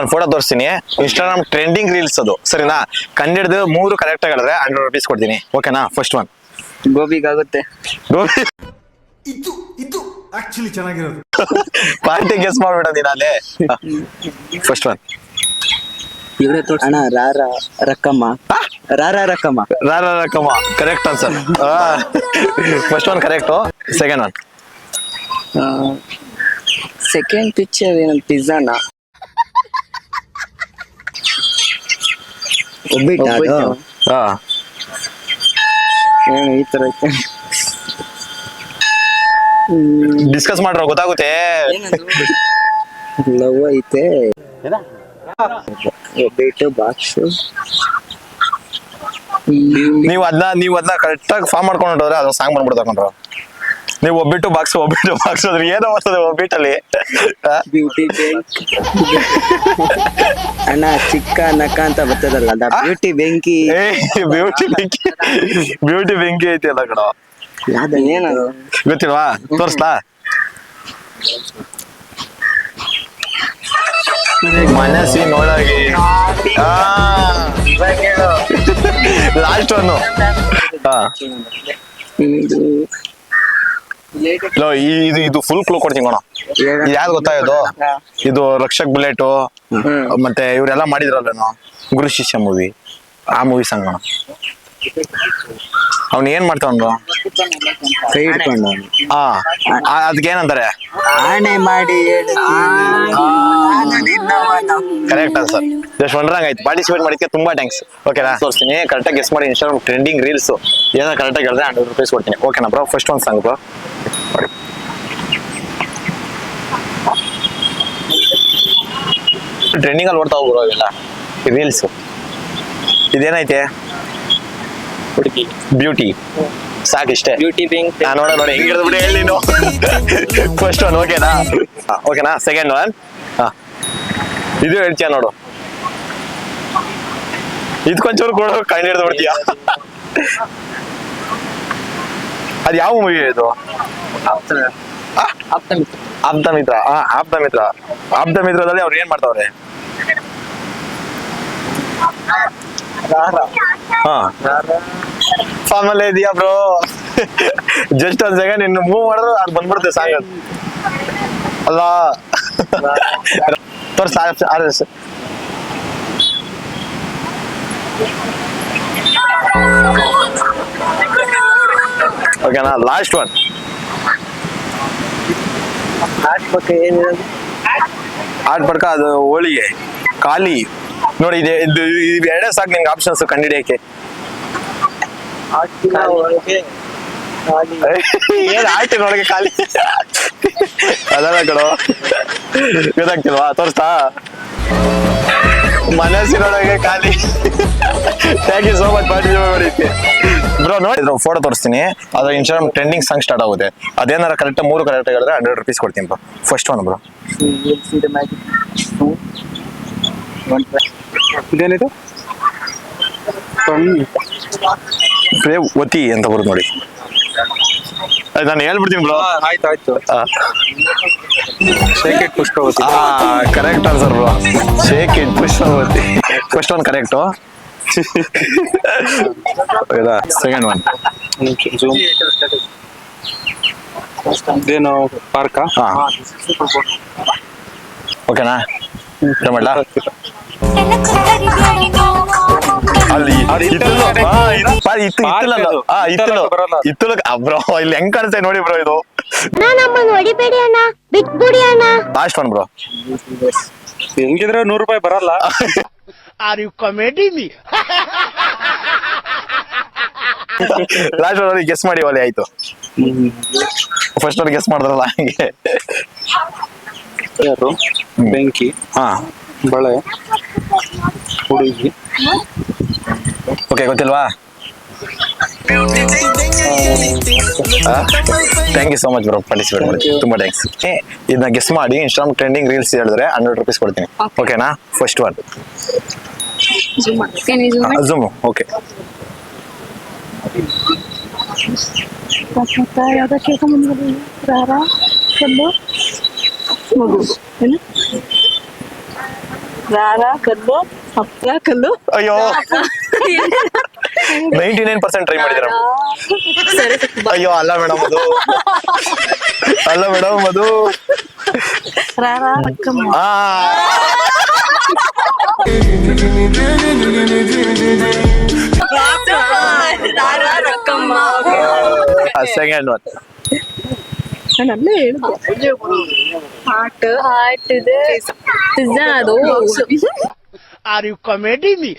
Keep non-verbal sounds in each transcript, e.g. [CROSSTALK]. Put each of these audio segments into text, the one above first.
ಒಂದು ಫೋಟೋ ತೋರಿಸ್ತೀನಿ. Instagram trending reels ಅದು. ಸರಿನಾ? ಕಂಡಿಡ್ದು ಮೂರು ಕರೆಕ್ಟ್ ಹೇಳಿದ್ರೆ ಹಂಡ್ರೆಡ್ ರುಪೀಸ್ ಕೊಡ್ತೀನಿ. ಓಕೆನಾ ಫಸ್ಟ್ ಒನ್ ಗೋಬಿಗಾಗುತ್ತೆ ಇದು ಇದು ಆಕ್ಚುಲಿ ಚೆನ್ನಾಗಿರೋದು. ಪಾರ್ಟಿ ಗೆಸ್ ಮಾಡ್ಬಿಡೋದಿಲ್ಲ ನಾಳೆ ಫಸ್ಟ್ ಒನ್ ಇವರೇ ತೋರ್ಸಿ ಅಣ್ಣ ರಾರ Rakkamma. Ra Rakkamma. Ra Rakkamma correct answer first one correct second one second picture ಏನಂತ ಪಿಜ್ಜಾನ ಒಬ್ಬಿಟ್ಟು ಹಾ ಏನು ಈ ತರ ಐತೆ ಡಿಸ್ಕಸ್ ಮಾಡ್ರ ಗೊತ್ತಾಗುತ್ತೆ. ಲವ್ ಐತೆ ಒಬ್ಬಿಟ್ಟು ಬಾಕ್ಸ್ ನೀವು ಅದನ್ನ ನೀವು ಅದನ್ನ ಕರೆಕ್ಟಾಗಿ ಫಾರ್ಮ್ ಮಾಡ್ಕೊಂಡು ಅದನ್ನ ಅದು ಸಾಂಗ್ ಬಂದ್ಬಿಡ್ತಾ ಕೊಂಡ್ರು ನೀವು ಒಬ್ಬಿಟ್ಟು ಬಾಕ್ಸ್ ಒಬ್ಬಿಟ್ಟು ಬಾಕ್ಸ್ ಅಂದ್ರೆ ಏನೋ ಬರ್ತದೆ ಒಬ್ಬಿಟ್ಟಲ್ಲಿ? ಬ್ಯೂಟಿ ಅಣ್ಣ ಚಿಕ್ಕ ನಕ್ಕ ಅಂತ ಬರ್ತದಲ್ಲ ಬ್ಯೂಟಿ ಬೆಂಕಿ ಬ್ಯೂಟಿ ಬೆಂಕಿ ಬ್ಯೂಟಿ ಬೆಂಕಿ ಐತಿ ಅಲ್ಲ ಕಣ. ಏನದು? ಗೊತ್ತಿಲ್ವಾ? ತೋರಿಸ್ಲಾ? ಮನಸ್ಸಿನೊಳಗೆ ಲಾಸ್ಟ್ ಒನ್ ಹಾ ಇದು ಲೋ, ಈ- ಇದು ಇದು ಫುಲ್ ಕ್ಲೂ ಕೊಡ್ತೀನಿ ಕಣ. ಯಾವ್ದು ಗೊತ್ತಾ ಇದು ಇದು ರಕ್ಷಕ್ ಬುಲೆಟ್ ಮತ್ತೆ ಇವರೆಲ್ಲ ಮಾಡಿದ್ರಲ್ಲ ಗುರು ಶಿಷ್ಯ ಮೂವಿ ಆ ಮೂವಿ ಸಂಗ ಕಣ. ಅವ್ನು ಏನ್ ಮಾಡ್ತಾವನು ಕೈ ಹಿಡ್ಕೊಂಡು. ಹಾ ಅದಕ್ಕೆ ಏನಂತಾರೆ ಆಣೆ ಮಾಡಿ ಕರೆಕ್ಟ್ ಸರ್ ಜಸ್ಟ್ ಒಂದ್ರಂಗ್ ಆಯ್ತು ಪಾರ್ಟಿಸಿಪೇಟ್ ಮಾಡಿದ್ಕೆ ತುಂಬಾ ಥ್ಯಾಂಕ್ಸ್ ಓಕೆನಾ ತೋರಿಸ್ತೀನಿ. ಕರೆಕ್ಟಾಗಿ ಗೆಸ್ ಮಾಡಿ ಇನ್ಸ್ಟಾಗ್ರಾಮ್ ಟ್ರೆಂಡಿಂಗ್ ರೀಲ್ಸ್ ಏನೋ ಕರೆಕ್ಟಾಗಿ ಹೇಳಿದ್ರೆ ಹಂಡ್ರೆಡ್ ರುಪೀಸ್ ಕೊಡ್ತೀನಿ. ಓಕೆನಾ ಬ್ರೋ ಫಸ್ಟ್ ಒಂದು ಸಾಂಗ್ ಬ್ರೋ ಟ್ರೆಂಡಿಂಗ್ ಅಲ್ಲಿ ಓಡ್ತಾ ಹೋಗ್ರು ಅವೆಲ್ಲ ರೀಲ್ಸ್ ಇದೇನೈತೆ? ಹುಡುಗಿ ಬ್ಯೂಟಿ ಸಾಕಿಷ್ಟೇ. ಬ್ಯೂಟಿ ಬಿಂಗ್ ನೋಡ ನೋಡಿ ಹೆಂಗ್ ಇರೋದು ಬಿಡಿ ಹೇಳಿ ನೀನು. ಫಸ್ಟ್ ಒನ್ ಓಕೆನಾ ಓಕೆನಾ ಸೆಕೆಂಡ್ ಒನ್ ಹಾ. ಇದು ಹೇಳ್ತೀಯ ನೋಡು. ಇದಕ್ಕೊಂಚೂರು ಕೊಡೋ ಕಂಡು ಹಿಡಿದು ಬಿಡ್ತೀಯ. ಅದು ಯಾವ ಮೂವಿ ಇದು? ಆಪ್ತ ಮಿತ್ರ. ಹಾ ಆಪ್ತ ಮಿತ್ರ. ಆಪ್ತ ಮಿತ್ರದಲ್ಲಿ ಅವ್ರು ಏನ್ ಮಾಡ್ತಾವ್ರೆ? ಫಾರ್ಮಲ್ಲೇ ಇದೆಯಾ ಬ್ರೋ ಜಸ್ಟ್ ಒಂದ್ ಸೆಕೆಂಡ್ ಇನ್ನು ಮೂವ್ ಮಾಡಿದ್ರೆ ಅದು ಬಂದ್ಬಿಡುತ್ತೆ ಸಾಂಗ್ ಅಲ್ಲ. ತೋರ್ಸ ಓಕೆನಾ ಲಾಸ್ಟ್ ಒನ್ ಆಟ್ ಪಡ್ಕ ಅದು ಹೋಳಿಗೆ ಖಾಲಿ. ನೋಡಿ ಇದೆ ಇದು ಇದು ಎರಡೇ ಸಾಕು ನಿಮ್ಗೆ ಆಪ್ಷನ್ಸ್ ಕಂಡಿಡಿಯಕ್ಕೆ. ಏನ್ ಆಟಿನೊಳಗೆ ಖಾಲಿ? ಅದಲ್ಲ ಕಣೋ. ಗೊತ್ತಾಗ್ತಿಲ್ವಾ? ತೋರಿಸ್ತಾ? ಮನಸ್ಸಿನೊಳಗೆ ಖಾಲಿ. ಥ್ಯಾಂಕ್ ಯು ಸೋ ಮಚ್ ಮಾಡಿದ್ದೆ ಬ್ರೋ ನೋಡಿ ಫೋಟೋ ತೋರಿಸ್ತೀನಿ. ಅದ್ರ ಇನ್ಸ್ಟಾಗ್ರಾಮ್ ಟ್ರೆಂಡಿಂಗ್ ಸಾಂಗ್ ಸ್ಟಾರ್ಟ್ ಆಗುತ್ತೆ ಅದೇನಾರ ಕರೆಕ್ಟ್ ಮೂರು ಕರೆಕ್ಟ್ ಹೇಳಿದ್ರೆ ಹಂಡ್ರೆಡ್ ರುಪೀಸ್ ಕೊಡ್ತೀನಿ ಬ್ರೋ ಫಸ್ಟ್ ಒನ್ ಬ್ರೋ ಇದೇನಿದು? ಪ್ರೇ ಒತಿ ಅಂತ ಬರುತ್ತೆ ನೋಡಿ. ನಾನು ಹೇಳ್ಬಿಡ್ತೀನಿ ಬ್ರೋ. ಆಯ್ತು ಆಯ್ತು. Shake it Pushpavati correct answer bro. Shake it Pushpavati first one correct second one zoom ಏನು ಪಾರ್ಕಾ ಹಾ. ಓಕೆನಾ ಮಾಡಲಾ ಅಲ್ಲಿ ಇತ್ತಲು ಇತ್ತು ಪಾ- ಇತ್ತು ಇತ್ತಲು ಅದು. ಹಾ ಇತ್ತಲು ಇತ್ತಲು ಬ್ರೋ ಇಲ್ಲಿ ಹೆಂಗ್ ಕಾಣಿಸ್ತಾ ನೋಡಿ ಬ್ರೋ ಇದು. ನಮ್ಮನ್ನು ಹೊಡಿಬೇಡಿ ಅಣ್ಣ. ಬಿಟ್ಬಿಡಿ ಅಣ್ಣ. Last one bro. ಹೆಂಗಿದ್ರೆ ನೂರು ರೂಪಾಯಿ ಬರಲ್ಲ. ಲಾಸ್ಟ್ ಒನ್ ಗೆಸ್ ಮಾಡಿ ಒಲೆ ಆಯ್ತು. ಫಸ್ಟ್ ಅವ್ರು ಗೆಸ್ ಮಾಡಿದ್ರಲ್ಲ ಹಂಗೆ. ಯಾರು? ಬೆಂಕಿ. ಹಾ ಬಳೆ. ಹುಡುಗಿ ಓಕೆ ಗೊತ್ತಿಲ್ವಾ? Thank you so much bro participate ಮಾಡಿ. ತುಂಬಾ ಥ್ಯಾಂಕ್ಸ್ ಇದನ್ನ ಗೆಸ್ ಮಾಡಿ ಇನ್ಸ್ಟಾಗ್ರಾಮ್ ಟ್ರೆಂಡಿಂಗ್ ರೀಲ್ಸ್ ಹೇಳಿದ್ರೆ ಹಂಡ್ರೆಡ್ ರುಪೀಸ್ ಕೊಡ್ತೀನಿ. ಓಕೆನಾ ಫಸ್ಟ್ ಒನ್ ಝೂಮ್ ಓಕೆ ರಾರಾ ಕದ್ದು ಹಪ್ಪಳ ಕಲ್ಲು ಅಯ್ಯೋ. [LAUGHS] ನೈಂಟಿ ನೈನ್ ಪರ್ಸೆಂಟ್ ಟ್ರೈ ಮಾಡಿದ್ರ ಸರಿ ಅಯ್ಯೋ ಅಲ್ಲ ಮೇಡಮ್ ಅದು ಅಲ್ಲ ಮೇಡಮ್ ಅದು ರಾರ ರಕ್ಕಮ್ಮ. ಆ. ರಾರ ರಕ್ಕಮ್ಮ. ಸೆಕೆಂಡ್ ಒನ್ ನಾನು ಅಲ್ಲೇ ಹೇಳಿದೆ ಹಾಟ್ ಹಾಟ್ ಇದೆ. ಪಿಜ್ಜಾ ಅದು? Are you. comedy me?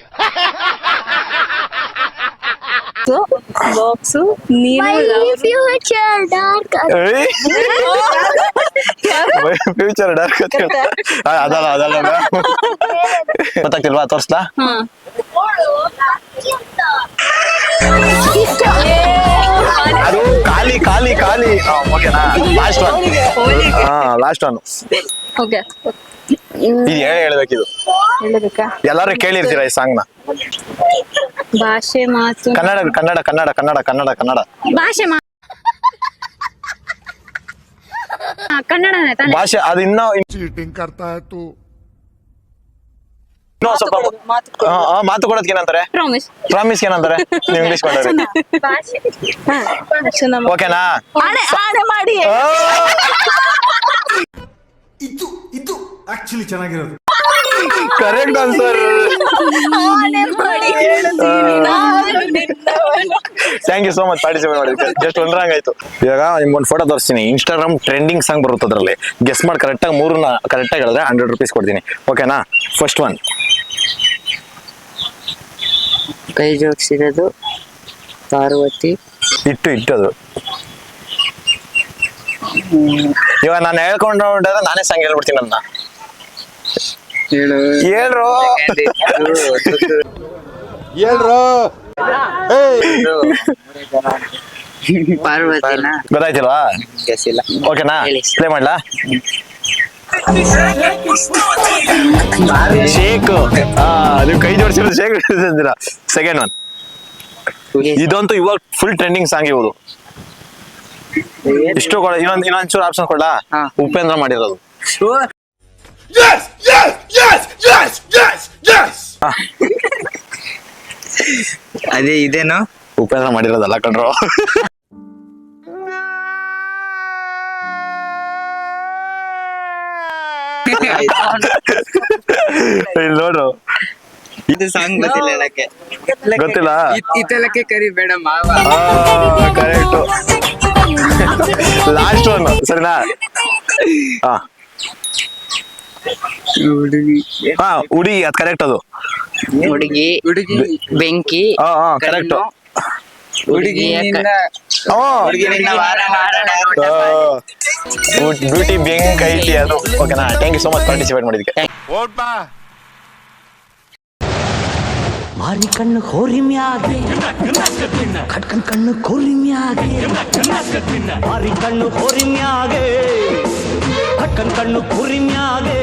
Box ನೀನು ಫ್ಯೂಚರ್ ಡಾರ್ಕ್ ಫ್ಯೂಚರ್ ಡಾರ್ಕ್ ಅದಲ್ಲ ಅದಲ್ಲ ಗೊತ್ತಾಗ್ತಿಲ್ವಾ ತೋರ್ಸ್ಲಾ ಅದು ಖಾಲಿ ಖಾಲಿ ಖಾಲಿ ಓಕೆನಾ ಲಾಸ್ಟ್ ಒನ್ ಹಾ ಲಾಸ್ಟ್ ಒನ್ ಓಕೆ ಇದು ಹೇಳಿ ಹೇಳ್ಬೇಕಿದು ಹೇಳಬೇಕಾ ಎಲ್ಲಾರು ಕೇಳಿರ್ತೀರ ಈ ಸಾಂಗ್ ನ ಭಾಷೆ ಮಾತು ಕನ್ನಡ ಕನ್ನಡ ಕನ್ನಡ ಕನ್ನಡ ಕನ್ನಡ ಕನ್ನಡ ಭಾಷೆ ಮಾ ಹಾ, ಕನ್ನಡನೇ ತಾನೆ ಭಾಷೆ ಅದು ಇನ್ನೂ Cheating करता है तू ಇನ್ನೂ ಸ್ವಲ್ಪ ಹಾ, ಹಾ, ಮಾತು ಕೊಡೋದಕ್ಕೆ ಏನಂತಾರೆ ಪ್ರಾಮಿಸ್ ಪ್ರಾಮಿಸ್ ಏನಂತಾರೆ ನೀವು ಇಂಗ್ಲಿಷ್ [LAUGHS] ಮಾಡೋರು ಭಾಷೆ ಭಾಷೆ ನಮ್ಮ ಓಕೆನಾ ಆಣೆ ಆಣೆ ಮಾಡಿ ಇದು ಇದು ಆಕ್ಚುಲಿ ಚೆನ್ನಾಗಿರೋದು. Correct answer. Thank you so much participate ಮಾಡಿದ್ದಕ್ಕೆ ಜಸ್ಟ್ ಒಂದು ರಾಂಗ್ ಆಯ್ತು. ಇವಾಗ ನಿಮ್ಗೆ ಒಂದು ಫೋಟೋ ತೋರಿಸ್ತೀನಿ. ಇನ್ಸ್ಟಾಗ್ರಾಮ್ ಟ್ರೆಂಡಿಂಗ್ ಸಾಂಗ್ ಬರುತ್ತೆ ಅದರಲ್ಲಿ. ಗೆಸ್ ಮಾಡಿ ಕರೆಕ್ಟಾಗಿ ಮೂರನ್ನ ಕರೆಕ್ಟಾಗಿ ಹೇಳಿದ್ರೆ ಹಂಡ್ರೆಡ್ ರುಪೀಸ್ ಕೊಡ್ತೀನಿ. ಓಕೆನಾ ಫಸ್ಟ್ ಒನ್ ಕೈ ಜೋಗ್ಸಿರೋದು ಪಾರ್ವತಿ. ಇಟ್ಟು ಇಟ್ಟದು. ಇವಾಗ ನಾನು ಹೇಳ್ಕೊಂಡು ಹೊರ್ಟೋದ್ರೆ ನಾನೇ ಸಾಂಗ್ ಹೇಳ್ಬಿಡ್ತೀನಿ ನನ್ನ ಹೇಳ್ರು. ಹೇಳ್ರು. ಗೊತ್ತಾಯ್ತಿಲ್ವಾ? ಓಕೆನಾ. ಪ್ಲೇ ಮಾಡ್ಲಾ? ಶೇಕ್ ಆ ನೀವು ಕೈ ಜೋಡಿಸಿರೋದು ಶೇಕ್ ಸೆಕೆಂಡ್ ಒನ್ ಇದಂತೂ ಇವಾಗ ಫುಲ್ ಟ್ರೆಂಡಿಂಗ್ ಸಾಂಗ್ ಇವರು ಇಷ್ಟು ಕೊಡ ಇನ್ನೊಂದ್ ಇನ್ನೊಂಚೂರು ಆಪ್ಷನ್ ಕೊಡ. ಉಪೇಂದ್ರ ಮಾಡಿರೋದು. ಅದೇ ಇದೇನು? ಉಪೇಂದ್ರ ಮಾಡಿರೋದಲ್ಲ ಕಣ್ರು. ಇಲ್ಲಿ ನೋಡು ಇದು ಸಾಂಗ್ ಗೊತ್ತಿಲ್ಲ ಹೇಳಕ್ಕೆ. ಗೊತ್ತಿಲ್ಲ. ಇತ್ತಲಕ್ಕೆ ಕರಿ ಬೇಡ ಮಾವ. ಕರೆಕ್ಟ್ ಲಾಸ್ಟ್ ಒನ್ ಸರಿನಾ? ಹಾ. ಹಾ ಹುಡುಗಿ ಅದ್ ಕರೆಕ್ಟ್ ಅದು. ಹುಡುಗಿ ಹುಡುಗಿ. ಬೆಂಕಿ ಹಾ ಹಾ ಕರೆಕ್ಟ್ ಬ್ಯೂಟಿ ಬೆಂಕ್ ಐತಿ ಅದು. ಓಕೆನಾ thank you so much participate ಮಾಡಿದ್ದಕ್ಕೆ. ಮಾರಿ ಕಣ್ಣು ಹೋರಿ ಮ್ಯಾಗೆ. ಕಟ್ಕನ್ ಕಣ್ಣು ಕೋರಿ ಮ್ಯಾಗೆ. ಮಾರಿ ಕಣ್ಣು ಹೋರಿ ಮ್ಯಾಗೆ. ಕಟ್ಕನ್ ಕಣ್ಣು ಕುರಿ ಮ್ಯಾಗೆ.